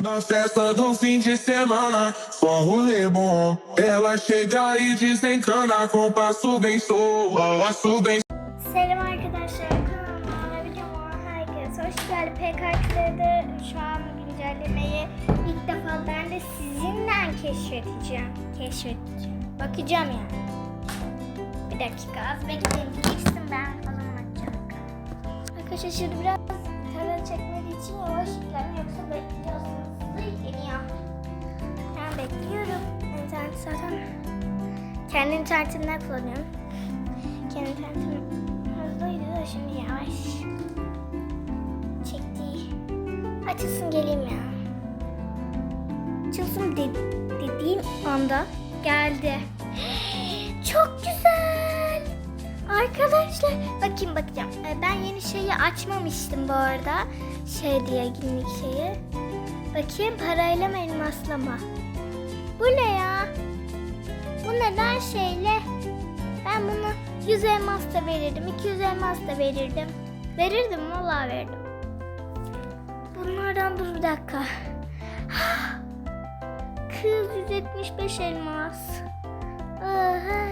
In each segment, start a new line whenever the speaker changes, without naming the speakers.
Na festa do fim de semana, só rolê bom. Ela chega e desencana com passo bem soa, bem
Selam arkadaşlar kanalıma videoma herkes hoş geldi. PKK'de şu an güncellemeyi ilk defa ben de sizinle keşfedeceğim. Keşfedeceğim. Bakacağım yani. Bir dakika az bekleyin diyeceksin ben o zaman. Arkadaşlar şimdi biraz tarla çekmediği için yavaş yüklen yoksa bekliyorsunuz. Geliyor. Ben bekliyorum. İnternet zaten kendi internetimden kullanıyorum. Kendi internetim hızlıydı da şimdi yavaş. Çekti. Açılsın geleyim ya. Açılsın de dediğim anda geldi. Arkadaşlar bakayım bakacağım. Ee, Ben yeni şeyi açmamıştım bu arada. Şey diye günlük şeyi. Bakayım parayla mı elmasla mı? Bu ne ya? Bu neden şeyle? Ben bunu 100 elmas da verirdim, 200 elmas da verirdim. Verirdim, vallahi verirdim. Bunlardan dur bir dakika. Kız 175 elmas. Aha,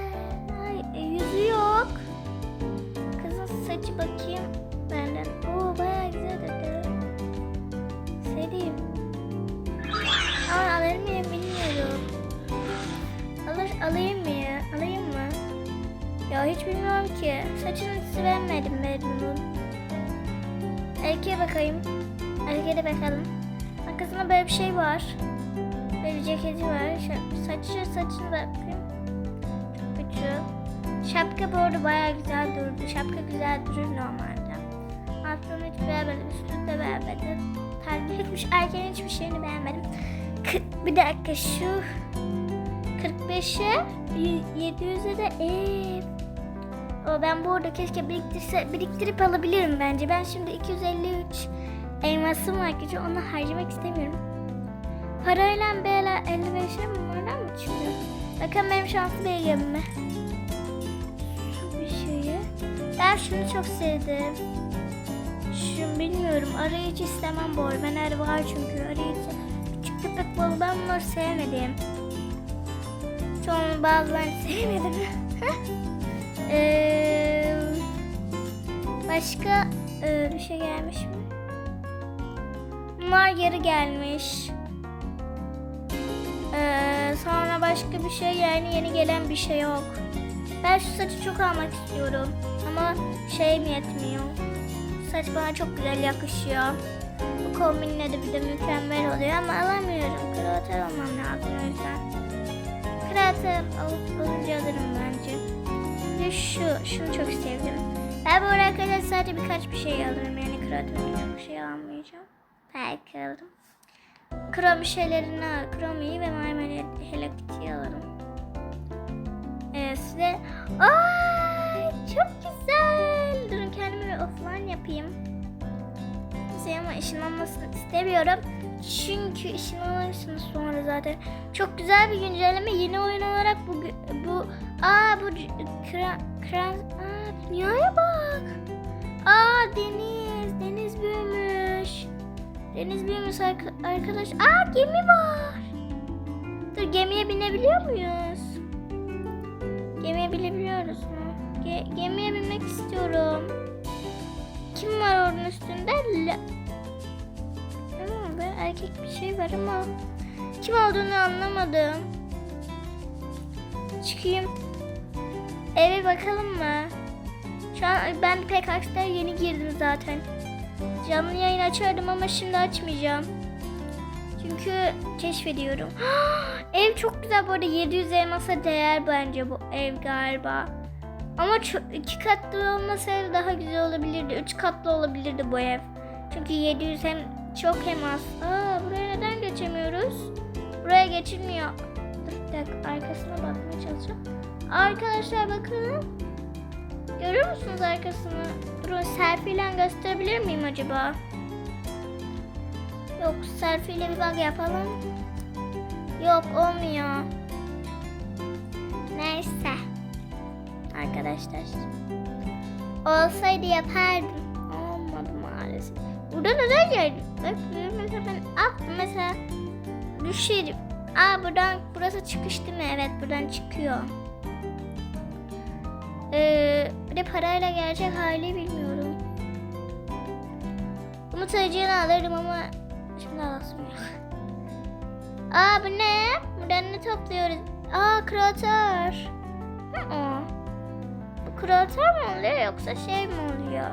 Saçını beğenmedim Memnun. Erkeğe bakayım. Erkeğe de bakalım. Arkasında böyle bir şey var. Böyle bir ceketi var. Saçı saçını bakayım. Çok küçük. Şapka bu arada bayağı güzel durdu. Şapka güzel durur normalde. Altını hiç beğenmedim. Üstünü de beğenmedim. Tercih etmiş. Erkeğin hiçbir şeyini beğenmedim. Kı- bir dakika şu 45'e 700'e de ev. Ben bu arada keşke biriktirse, biriktirip alabilirim bence. Ben şimdi 253 elmasım var ki onu harcamak istemiyorum. Parayla böyle 55'e mi oradan mı çıkıyor? Bakın benim şanslı belgem mi? Şu bir şeyi. Ben şunu çok sevdim. Şunu bilmiyorum. Arayıcı istemem bu arada. Ben araba var çünkü arayıcı. Küçük köpek balığı ben bunları sevmedim. Çoğunun bazılarını sevmedim. Eee, başka eee, bir şey gelmiş mi? Bunlar geri gelmiş. Eee, sonra başka bir şey yani yeni gelen bir şey yok. Ben şu saçı çok almak istiyorum. Ama şeyim yetmiyor. Saç bana çok güzel yakışıyor. Bu kombinle de bir de mükemmel oluyor ama alamıyorum. Kreatör olmam lazım o yüzden. Kreatör alıp alınca alırım bence. Ve şu, şunu çok sevdim. Ben bu arkadaşlar sadece birkaç bir şey alırım. Yani kreatörün çok şey almayacağım. Belki alırım. Krom şeylerini. Kromi'yi ve My Hello Kitty'yi alırım. Ee, size... Ay çok güzel. Durun kendime bir offline yapayım. Size ama ışınlanmasını istemiyorum. Çünkü ışınlanırsınız sonra zaten. Çok güzel bir güncelleme. Yeni oyun olarak bu kran kran aa dünyaya bak. Aa deniz deniz büyümüş. Deniz büyümüş arka- arkadaş. Aa gemi var. Dur gemiye binebiliyor muyuz? Gemiye binebiliyoruz mu? Ge- gemiye binmek istiyorum. Kim var onun üstünde? La- ben erkek bir şey var ama kim olduğunu anlamadım. Çıkayım. Eve bakalım mı? Şu an ben PKX'de yeni girdim zaten. Canlı yayın açardım ama şimdi açmayacağım. Çünkü keşfediyorum. ev çok güzel bu arada 700 elmasa değer bence bu ev galiba. Ama iki katlı olmasaydı daha güzel olabilirdi. Üç katlı olabilirdi bu ev. Çünkü 700 hem çok hem az. Aa buraya neden geçemiyoruz? Buraya geçilmiyor. Dur bir dakika arkasına bakmaya çalışacağım. Arkadaşlar bakın. Görüyor musunuz arkasını? Durun selfie ile gösterebilir miyim acaba? Yok selfie ile bir bak yapalım. Yok olmuyor. Neyse. Arkadaşlar. Olsaydı yapardım. Olmadı maalesef. Burada neden geldim? Bak mesela ben attım mesela düşerim. Aa buradan burası çıkış değil mi? Evet buradan çıkıyor. Ee, bir de parayla gerçek hali bilmiyorum. Bunu tacını alırdım ama şimdi alasım yok. Aa bu ne? Buradan ne topluyoruz? Aa kreatör. Hı Bu kreatör mü oluyor yoksa şey mi oluyor?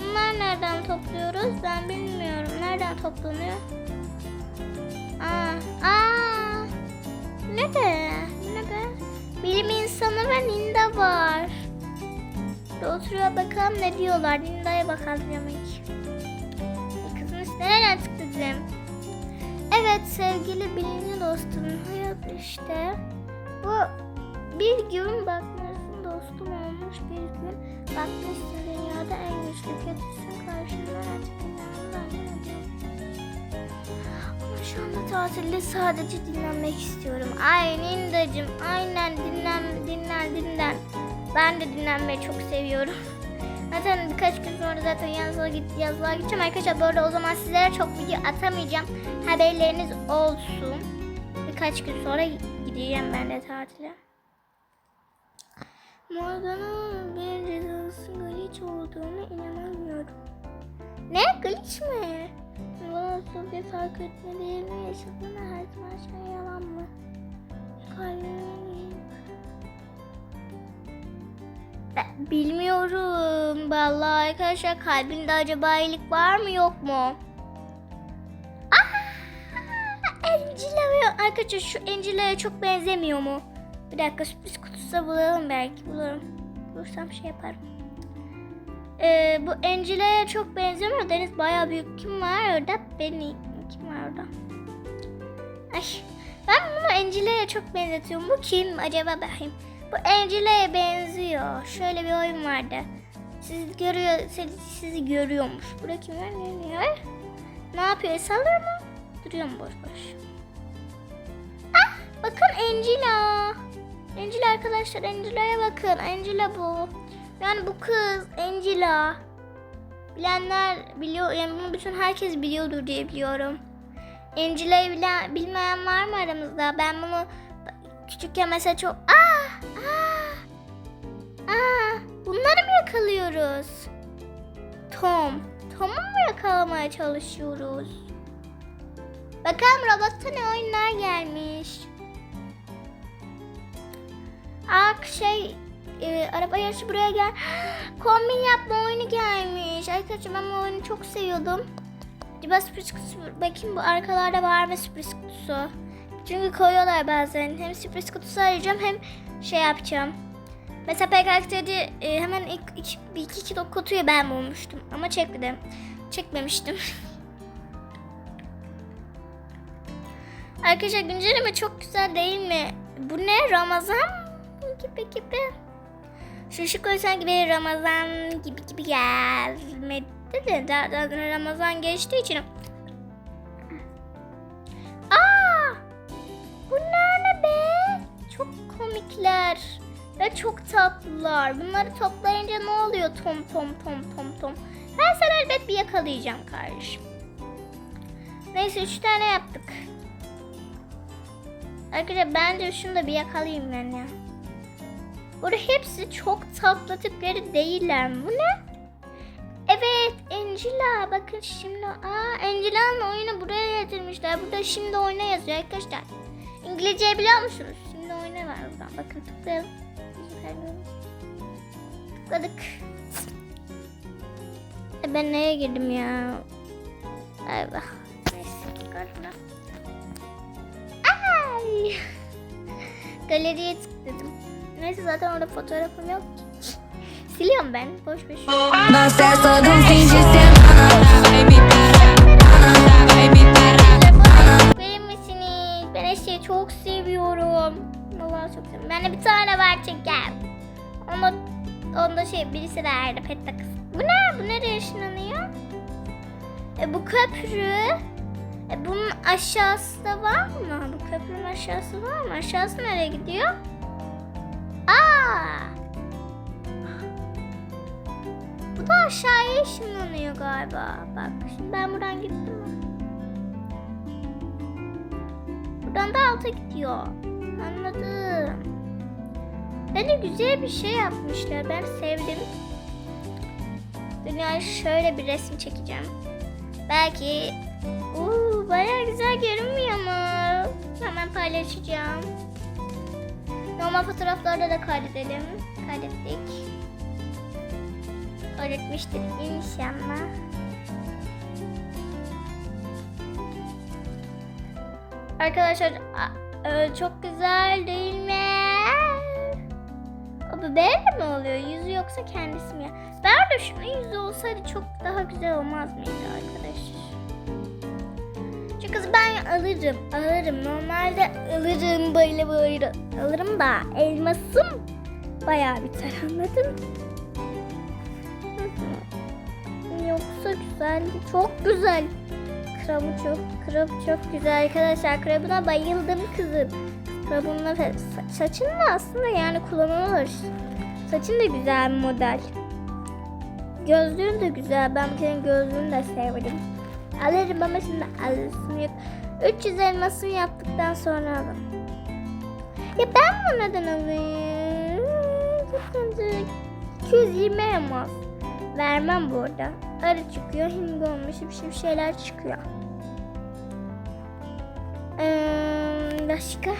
Bunlar nereden topluyoruz? Ben bilmiyorum. Nereden toplanıyor? Aa, aa. Ne be? Ne be? Bilim insanı ve Linda var. Oturuyor bakalım ne diyorlar. Linda'ya bakalım demek. E, Kızın üstüne nereden çıktı. Evet sevgili bilimci dostum. Hayat işte. Bu bir gün bakmışsın dostum olmuş bir gün. Bakmışsın dünyada en güçlü kötüsün karşında artık dünyanın anlamadım. Ama şu anda tatilde sadece dinlenmek istiyorum. Ay Nindacım aynen dinlen dinlen dinlen. Ben de dinlenmeyi çok seviyorum. Zaten birkaç gün sonra zaten yazlığa, git, yazlığa gideceğim. Arkadaşlar bu arada o zaman sizlere çok video atamayacağım. Haberleriniz olsun. Birkaç gün sonra gideceğim ben de tatile. Morgan'ın bir cezası glitch olduğunu inanamıyorum. Ne? Glitch mi? Nasıl bir fark etmediğimi yaşadığını her zaman şey yalan mı? Kalbim bilmiyorum. Vallahi arkadaşlar kalbinde acaba iyilik var mı yok mu? Aa, Angela arkadaşlar şu Angela'ya çok benzemiyor mu? Bir dakika sürpriz kutusu bulalım belki bulurum. Bulursam şey yaparım. Ee, bu Angela'ya çok benzemiyor. Deniz bayağı büyük. Kim var orada? Beni. Kim var orada? Ay, ben bunu Angela'ya çok benzetiyorum. Bu kim acaba bakayım. Bu Angela'ya benziyor. Şöyle bir oyun vardı. Sizi görüyor, sizi, sizi görüyormuş. Burada kim var? Ne diyor? Ne yapıyor? Sallıyor mu? Duruyor mu boş boş? Ah! Bakın Angela. Angela arkadaşlar. Angela'ya bakın. Angela bu. Yani bu kız Angela. Bilenler biliyor. Yani bunu bütün herkes biliyordur diye biliyorum. Angela'yı bilen, bilmeyen var mı aramızda? Ben bunu küçükken mesela çok... Aa! Aa! Aa! Bunları mı yakalıyoruz? Tom. Tom'u mu yakalamaya çalışıyoruz? Bakalım robotta ne oyunlar gelmiş. Aa şey e, araba yarışı buraya gel. Kombin yapma oyunu gelmiş. Arkadaşlar ben bu oyunu çok seviyordum. Acaba sürpriz kutusu bakayım bu arkalarda var mı sürpriz kutusu? Çünkü koyuyorlar bazen. Hem sürpriz kutusu arayacağım hem şey yapacağım. Mesela PKX'de e, hemen ilk iki, bir iki, iki kutuyu ben bulmuştum. Ama çekmedim. Çekmemiştim. Arkadaşlar güncelleme çok güzel değil mi? Bu ne? Ramazan gibi gibi. Şu ışık koysan gibi Ramazan gibi gibi gelmedi de zaten Ramazan geçtiği için. Komikler ve çok tatlılar. Bunları toplayınca ne oluyor tom tom tom tom tom. Ben sana elbet bir yakalayacağım kardeşim. Neyse üç tane yaptık. Arkadaşlar bence şunu da bir yakalayayım ben ya. Burada hepsi çok tatlı tipleri değiller. Bu ne? Evet Angela. Bakın şimdi. Aa Angela'nın oyunu buraya getirmişler. Burada şimdi oyna yazıyor arkadaşlar. İngilizce biliyor musunuz? Oyna var buradan. Bakın tıklayalım. Tıkladık. E ben neye girdim ya? Eyvah. Neyse. Çıkartma. Ay. Galeriye tıkladım. Neyse zaten orada fotoğrafım yok. Siliyorum ben. Boş boş. Bende bir tane var çeker. Onu onda şey birisi verdi pet takısı. Bu ne? Bu nereye ışınlanıyor? E, bu köprü. E, bunun aşağısı da var mı? Bu köprünün aşağısı var mı? Aşağısı nereye gidiyor? Aa! Bu da aşağıya ışınlanıyor galiba. Bak şimdi ben buradan gittim? Buradan da alta gidiyor. Anladım. Bence güzel bir şey yapmışlar. Ben sevdim. Dünyaya şöyle bir resim çekeceğim. Belki Uuu baya güzel görünmüyor mu? Hemen paylaşacağım. Normal fotoğraflarda da kaydedelim. Kaydettik. Kaydetmiştik inşallah. Arkadaşlar e, çok güzel değil mi? Bu böyle mi oluyor? Yüzü yoksa kendisi mi? Ben de şunun yüzü olsaydı çok daha güzel olmaz mıydı arkadaşlar? Çünkü ben alırım, alırım. Normalde alırım böyle böyle alırım da elmasım bayağı biter anladın? Hı. Yoksa güzel, çok güzel. Krabı çok, krab çok güzel arkadaşlar. Krabına bayıldım kızım. Nefes, sa- saçın da aslında yani kullanılır. Saçın da güzel bir model. Gözlüğün de güzel. Ben senin gözlüğünü de sevdim. Alırım ama şimdi alırsın yok. 300 elmasını yaptıktan sonra alın. Ya ben bunu neden alayım? Sıkıntı. 220 elmas. Vermem burada. Arı çıkıyor, hindi olmuş bir şey bir şeyler çıkıyor. Ee, başka?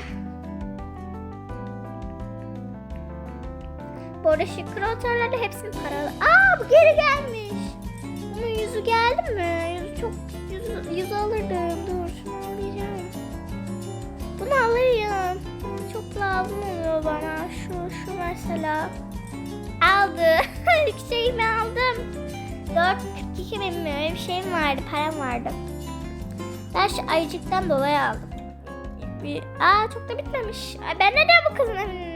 Bu arada şu kroterlerde hepsini paralı. Aa bu geri gelmiş. Bunun yüzü geldi mi? Yüzü çok yüzü, yüzü alırdım. Dur şunu alacağım. Bunu alırım. Çok lazım oluyor bana. Şu şu mesela. Aldı. İlk şeyimi aldım. 442 bin mi? Öyle bir şeyim vardı. Param vardı. Ben şu ayıcıktan dolayı aldım. Bir, aa çok da bitmemiş. Ay, ben neden bu kızın önünde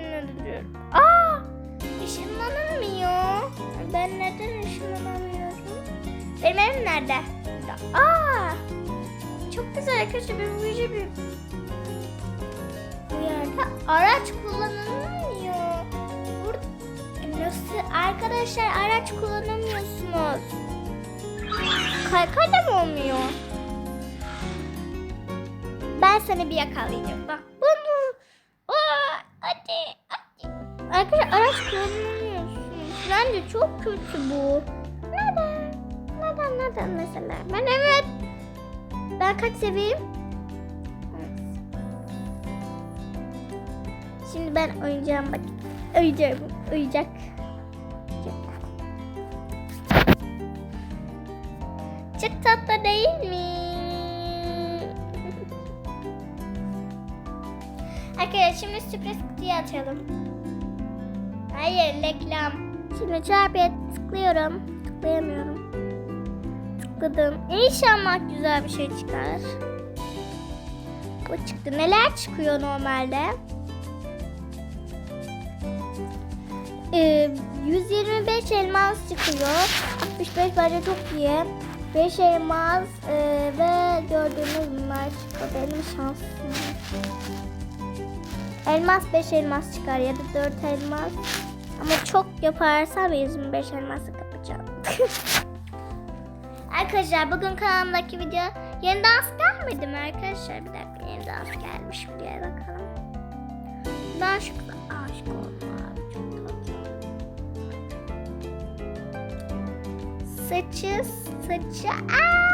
Ben neden ışınlanamıyorum? Benim evim nerede? Aa çok güzel arkadaşlar. Ben bu işi bir bu yerde araç kullanılmıyor. Burada nasıl arkadaşlar araç kullanamıyorsunuz. Kaykayla mı olmuyor? Ben seni bir yakalayacağım. Bak bunu. Aa, hadi, hadi. Arkadaşlar araç kullanamıyorsunuz. Bence çok kötü bu. Neden? Neden neden mesela? Ben evet. Ben kaç seviyeyim? Şimdi ben oynayacağım bak. Oyuncağım. Oyuncak. Çok tatlı değil mi? Arkadaşlar şimdi sürpriz kutuya açalım. Hayır reklam. Şimdi çarpıya tıklıyorum. Tıklayamıyorum. Tıkladım. İnşallah güzel bir şey çıkar. Bu çıktı. Neler çıkıyor normalde? Ee, 125 elmas çıkıyor. 65 bence çok iyi. 5 elmas e, ve gördüğünüz bunlar çıkıyor. Benim şansım. Elmas 5 elmas çıkar ya da 4 elmas. Ama çok yaparsam 125 elması kapacağım. arkadaşlar bugün kanalımdaki video yeni dans gelmedi mi arkadaşlar? Bir dakika yeni dans gelmiş mi diye bakalım. Ben şu aşık oldum abi. Çok tatlı. Saçı saçı Ay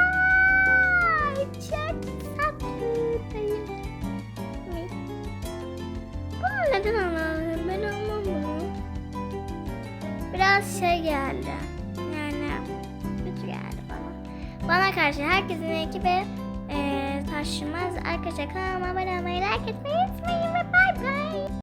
geldi. Yani kötü geldi bana. Bana karşı herkesin ekibi e, taşımaz. Arkadaşlar kanalıma abone olmayı, like etmeyi unutmayın.